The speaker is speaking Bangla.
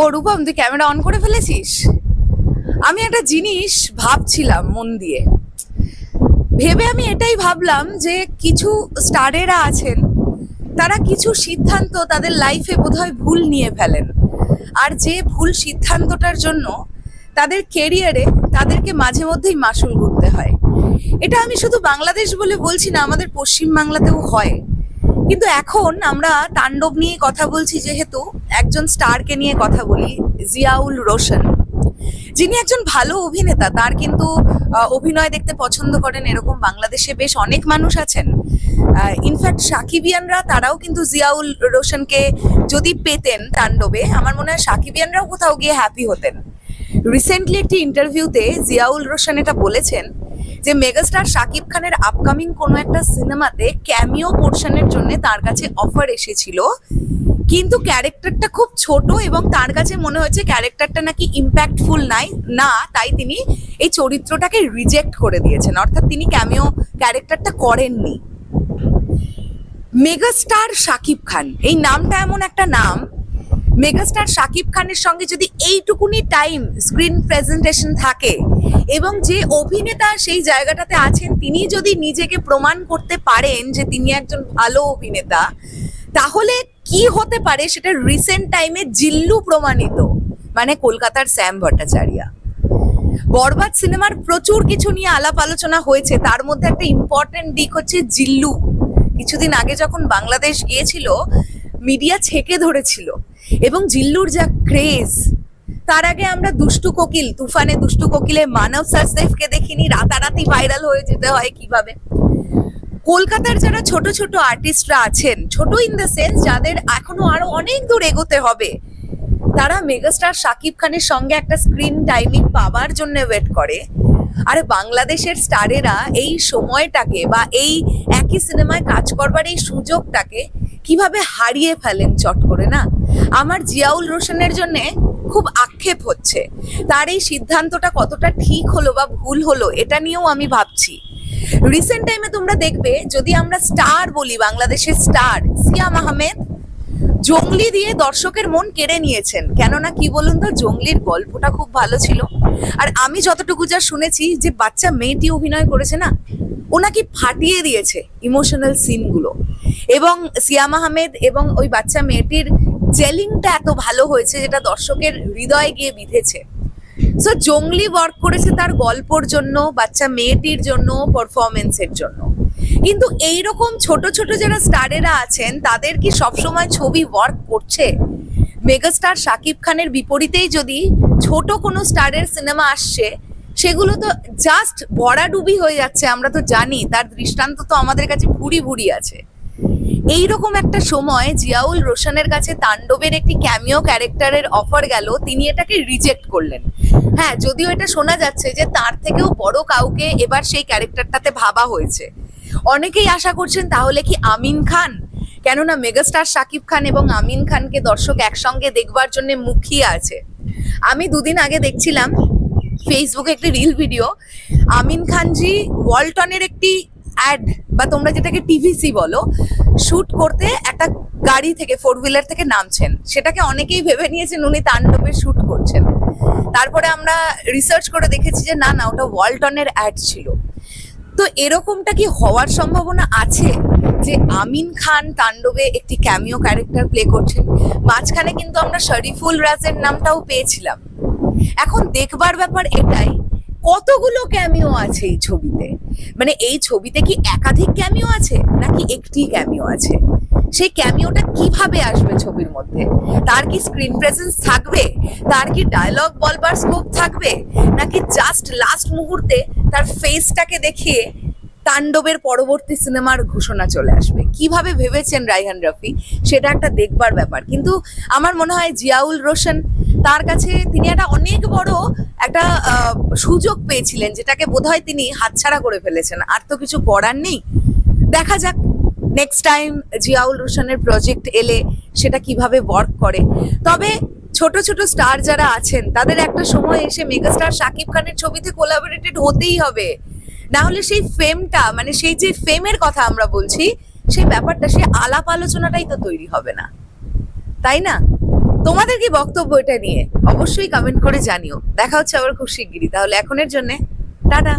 ও রূপম, তুই ক্যামেরা অন করে ফেলেছিস? আমি একটা জিনিস ভাবছিলাম মন দিয়ে। ভেবে আমি এটাই ভাবলাম যে কিছু স্টারেরা আছেন, তারা কিছু সিদ্ধান্ত তাদের লাইফে বোধহয় ভুল নিয়ে ফেলেন। আর যে ভুল সিদ্ধান্তটার জন্য তাদের কেরিয়ারে তাদেরকে মাঝে মধ্যেই মাসুল করতে হয়। এটা আমি শুধু বাংলাদেশ বলে বলছি না, আমাদের পশ্চিম বাংলাতেও হয়। কিন্তু এখন আমরা তাণ্ডব নিয়ে কথা বলছি যেহেতু একজন স্টারকে নিয়ে কথা বলি, জিয়াউল রোশন। যিনি একজন ভালো অভিনেতা, তার কিন্তু অভিনয় দেখতে পছন্দ করেন এরকম বাংলাদেশে বেশ অনেক মানুষ আছেন। ইনফ্যাক্ট সাকিবিয়ানরা, তারাও কিন্তু জিয়াউল রোশনকে যদি পেতেন তাণ্ডবে, আমার মনে হয় সাকিবিয়ানরাও কোথাও গিয়ে হ্যাপি হতেন। রিসেন্টলি একটি ইন্টারভিউতে জিয়াউল রোশন এটা বলেছেন যে মেগাস্টার শাকিব খানের আপকামিং কোনো একটা সিনেমাতে ক্যামিও পোর্শনের জন্য তার কাছে অফার এসেছিল। কিন্তু ক্যারেক্টারটা খুব ছোট এবং তার কাছে মনে হয়েছে ক্যারেক্টারটা নাকি ইম্প্যাক্টফুল নাই। না, তাই তিনি এই চরিত্রটাকে রিজেক্ট করে দিয়েছেন। অর্থাৎ তিনি ক্যামিও ক্যারেক্টারটা করেননি। মেগাস্টার শাকিব খান, এই নামটা এমন একটা নাম। মেগাস্টার শাকিব খানের সঙ্গে যদি এইটুকুনি টাইম স্ক্রিন প্রেজেন্টেশন থাকে এবং যে অভিনেতা সেই জায়গাটাতে আছেন, তিনি যদি নিজেকে প্রমাণ করতে পারেন যে তিনি একজন ভালো অভিনেতা, তাহলে কি হতে পারে? সেটা রিসেন্ট টাইমে জিল্লু প্রমাণিত মানে কলকাতার শ্যাম ভট্টাচার্য। বরবাদ সিনেমার প্রচুর কিছু নিয়ে আলাপ আলোচনা হয়েছে, তার মধ্যে একটা ইম্পর্টেন্ট দিক হচ্ছে জিল্লু। কিছুদিন আগে যখন বাংলাদেশ গিয়েছিল মিডিয়া ছেকে ধরেছিল। এবং জিল্লুর যা ক্রেজ তার আগে আমরা দুষ্টু কোকিল, তুফানে দুষ্টু কোকিলে মানব সারসেফকে দেখিনি, রাতারাতি ভাইরাল হয়ে যেতে হয় কীভাবে? কলকাতার যারা ছোট ছোট আর্টিস্টরা আছেন, ছোট ইন দ্য সেন্স যাদের এখনও আরও অনেক দূর এগোতে হবে, তারা মেগাস্টার শাকিব খানের সঙ্গে একটা স্ক্রিন টাইমিং পাবার জন্য ওয়েট করে। আর বাংলাদেশের স্টারেরা এই সময়টাকে বা এই একই সিনেমায় কাজ করবার এই সুযোগটাকে কীভাবে হারিয়ে ফেলেন চট করে, না? আমার জিয়াউল রোশনের জন্য খুব আক্ষেপ হচ্ছে। তার এই সিদ্ধান্তটা কতটা ঠিক হলো বা ভুল হলো, এটা নিয়েও আমি ভাবছি। রিসেন্ট টাইমে তোমরা দেখবে, যদি আমরা স্টার বলি, বাংলাদেশের স্টার সিয়াম আহমেদ জঙ্গলি দিয়ে দর্শকের মন কেড়ে নিয়েছেন। কেননা কি বলুন তো, জঙ্গলির গল্পটা খুব ভালো ছিল। আর আমি যতটুকু যা শুনেছি, যে বাচ্চা মেয়েটি অভিনয় করেছে না, ও নাকি ফাটিয়ে দিয়েছে ইমোশনাল সিনগুলো এবং সিয়াম আহমেদ এবং ওই বাচ্চা মেয়েটির জেলিংটা এত ভালো হয়েছে যেটা দর্শকের হৃদয়ে গিয়ে বিঁধেছে। সো জঙ্গলি ওয়ার্ক করেছে তার গল্পর জন্য, বাচ্চা মেয়েটির জন্য পারফরমেন্সের জন্য। কিন্তু এই রকম ছোট ছোট যারা স্টারেরা আছেন, তাদের কি সবসময় ছবি ওয়ার্ক করছে? মেগাস্টার শাকিব খানের বিপরীতেই যদি ছোট কোনো স্টারের সিনেমা আসছে, সেগুলো তো জাস্ট ভরাডুবি হয়ে যাচ্ছে, আমরা তো জানি, তার দৃষ্টান্ত তো আমাদের কাছে ভুরি ভুরি আছে। এইরকম একটা সময় জিয়াউল রোশনের কাছে তাণ্ডবের একটি ক্যামিও ক্যারেক্টারের অফার গেল, তিনি এটাকে রিজেক্ট করলেন। হ্যাঁ যদিও এটা শোনা যাচ্ছে যে তার থেকেও বড় কাউকে এবার সেই ক্যারেক্টারটাতে ভাবা হয়েছে। অনেকেই আশা করছেন তাহলে কি আমিন খান? কেননা মেগাস্টার শাকিব খান এবং আমিন খানকে দর্শক একসঙ্গে দেখবার জন্য মুখিয়ে আছে। আমি দুদিন আগে দেখছিলাম ফেসবুকে একটি রিল ভিডিও আমিন খানজি ওয়ালটনের একটি অ্যাড বা তোমরা যেটাকে টিভিসি বলো শুট করতে একটা গাড়ি থেকে ফোর হুইলার থেকে নামছেন। সেটাকে অনেকেই ভেবে নিয়েছেন উনি তাণ্ডবের শুট করছেন। তারপরে আমরা রিসার্চ করে দেখেছি যে না না, ওটা ওয়ালটনের অ্যাড ছিল। তো এরকমটা কি হওয়ার সম্ভাবনা আছে যে আমিন খান তাণ্ডবে একটি ক্যামিও ক্যারেক্টার প্লে করছেন? মাঝখানে কিন্তু আমরা শরীফুল রাজের নামটাও পেয়েছিলাম। এখন দেখবার ব্যাপার এটাই কতগুলো ক্যামিও আছে এই ছবিতে? মানে এই ছবিতে কি একাধিক ক্যামিও আছে, নাকি একটি ক্যামিও আছে? সেই ক্যামিওটা কীভাবে আসবে ছবির মধ্যে? তার কি স্ক্রিন প্রেজেন্স থাকবে? তার কি ডায়লগ বলবার স্কোপ থাকবে? নাকি জাস্ট লাস্ট মুহূর্তে তার ফেসটাকে দেখিয়ে তাণ্ডবের পরবর্তী সিনেমার ঘোষণা চলে আসবে? কীভাবে ভেবেছেন রাইহান রফি? সেটা একটা দেখবার ব্যাপার। কিন্তু আমার মনে হয় জিয়াউল রোশন তার কাছে তিনি একটা অনেক বড় একটা সুযোগ পেয়েছিলেন, যেটাকে বোধহয় তিনি হাতছাড়া করে ফেলেছেন। আর তো কিছু করার নেই। দেখা যাক নেক্সট টাইম জিয়াউল রোশনের প্রজেক্ট এলে সেটা কীভাবে ওয়ার্ক করে। তবে ছোট ছোট স্টার যারা আছেন, তাদের একটা সময় এসে মেগাস্টার শাকিব খানের ছবিতে কোলাবোরেটেড হতেই হবে। না হলে সেই ফেমটা মানে সেই যে ফেমের কথা আমরা বলছি, সেই ব্যাপারটা, সেই আলাপ আলোচনাটাই তো তৈরি হবে না। তাই না? তোমাদের কি বক্তব্য এটা নিয়ে? অবশ্যই কমেন্ট করে জানিও। দেখা হচ্ছে আবার খুব শিগগিরই। তাহলে এখনের জন্য, টাটা।